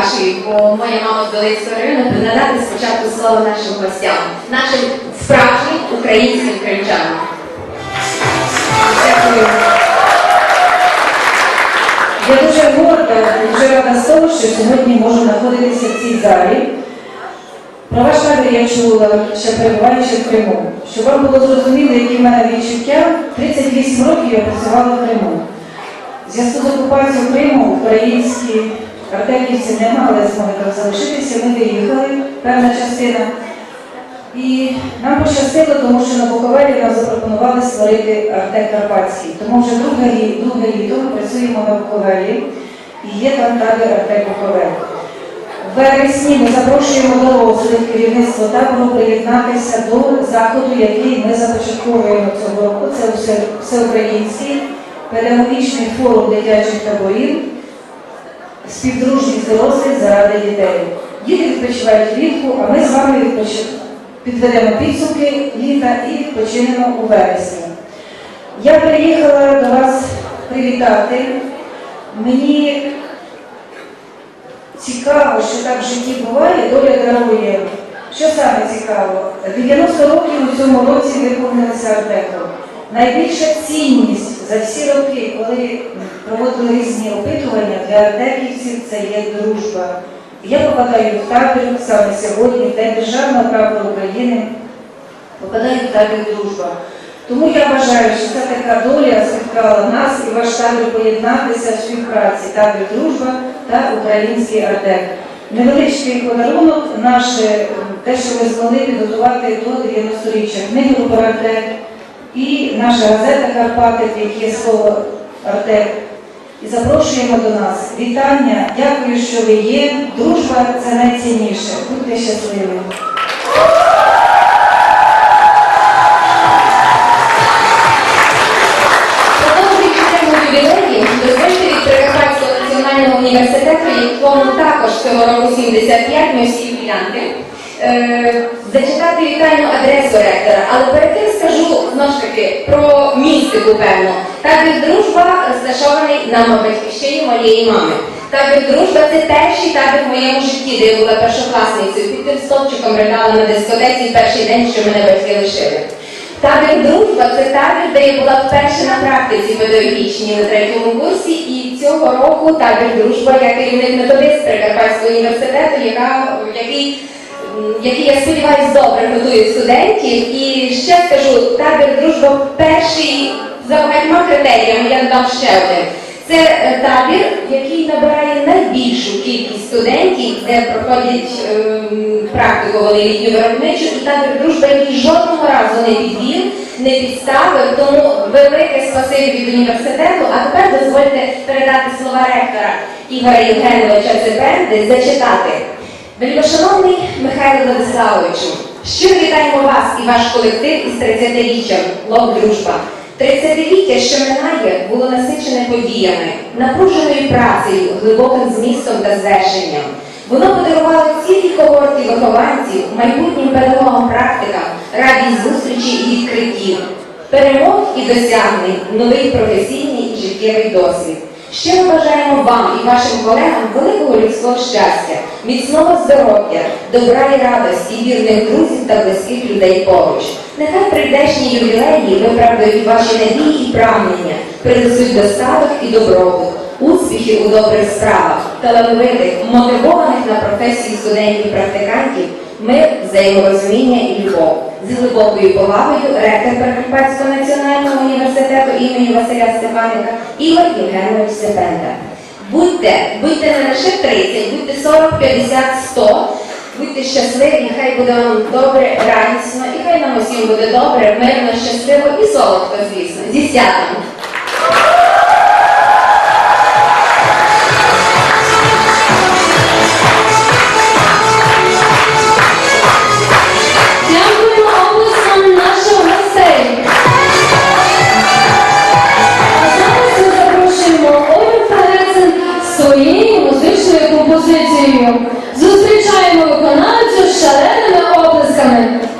хотів, бо моя мама з Долинського району, надати спочатку слово нашим гостям, нашим справжнім українським кримчанам. Дякую. Я дуже горда, дуже рада з того, що сьогодні можу знаходитися в цій залі. Про ваш табір я чула, ще перебуваючи в Криму. Щоб вам було зрозуміло, які в мене відчуття, 38 років я працювала в Криму. Зв'язку з окупацією Криму українські артеківці не мали змоги там залишитися, ми виїхали, певна частина. І нам пощастило, тому що на Буковелі нам запропонували створити Артек Карпатський. Тому вже друге, літо ми працюємо на Буковелі і є там табір Артек Буковель. В вересні ми запрошуємо дорослих керівництво табору приєднатися до заходу, який ми започатковуємо цього року. Це всеукраїнський педагогічний форум дитячих таборів співдружність дорослих заради дітей. Діти відпочивають влітку, а ми з вами відпочи- підведемо підсумки літа і відпочинемо у вересні. Я приїхала до вас привітати. Мені цікаво, що так в житті буває, доля дарує. Що саме цікаво? 90 років у цьому році виповнилися Артеком. Найбільша цінність за всі роки, коли проводили різні опитування для артеківців, це є дружба. Я попадаю в табір саме сьогодні, в День державного прапора України, попадаю в табір дружба. Тому я вважаю, що це така доля спіткала нас і ваш табір поєднатися в співпраці табір дружба та український артек. Невеличкий подарунок наше, те, що ви змогли підготувати до 90-річчя книгу про артек і наша газета Карпати, в є слово артек. І запрошуємо до нас. Вітання, дякую, що ви є. Дружба це найцінніше. Будьте щасливі. Національного університету, якому також цього року 75, ми всі е, зачитати вітальну адресу ректора. Але перед тим скажу знову ж таки про містику певно. Табір дружба розташований на батьківщині моєї мами. Табір дружба це перший табір в моєму житті, де я була першокласницею. Під тим стовпчиком ридала на дискотеці перший день, що мене батьки лишили. Табір дружба це табір, де я була вперше на практиці педагогічній на третьому курсі, і цього року табір дружба я керівник методист Прикарпатського університету, яка, який, який, я сподіваюся, добре готує студентів. І ще скажу, табір дружба перший за багатьма критеріями, я додам ще один. Це е, табір, який набирає найбільшу кількість студентів, де проходять ем, практику вони літню виробничу, і табір дружба, який жодного разу не підвів, не підставив. Тому велике спасибі від університету. А тепер дозвольте передати слова ректора Ігоря Євгеновича Цибенди зачитати. Вельмишановний Михайло Владиславовичу, щиро вітаємо вас і ваш колектив із 30-річчям Лоб Дружба. 30-ліття, що минає, було насичене подіями, напруженою працею, глибоким змістом та звершенням. Воно подарувало цілій когорті вихованців, майбутнім педагогам практикам, радість зустрічі і відкриттів, перемог і досягнень, новий професійний і життєвий досвід. Щиро бажаємо вам і вашим колегам великого людського щастя, міцного здоров'я, добра і радості, вірних друзів та близьких людей поруч. Нехай прийдешні ювілеї виправдають ваші надії і прагнення, принесуть достаток і добробут, успіхів у добрих справах, талановитих, мотивованих на професії студентів-практикантів, мир, взаєморозуміння і любов. З глибокою повагою ректор Прикарпатського національного університету імені Василя Стефаника Ігор Євгенович Сепенда. Будьте, будьте не лише 30, будьте 40, 50, 100. Будьте щасливі, хай буде вам добре, радісно, і хай нам усім буде добре, мирно, щасливо і солодко, звісно, зі святом.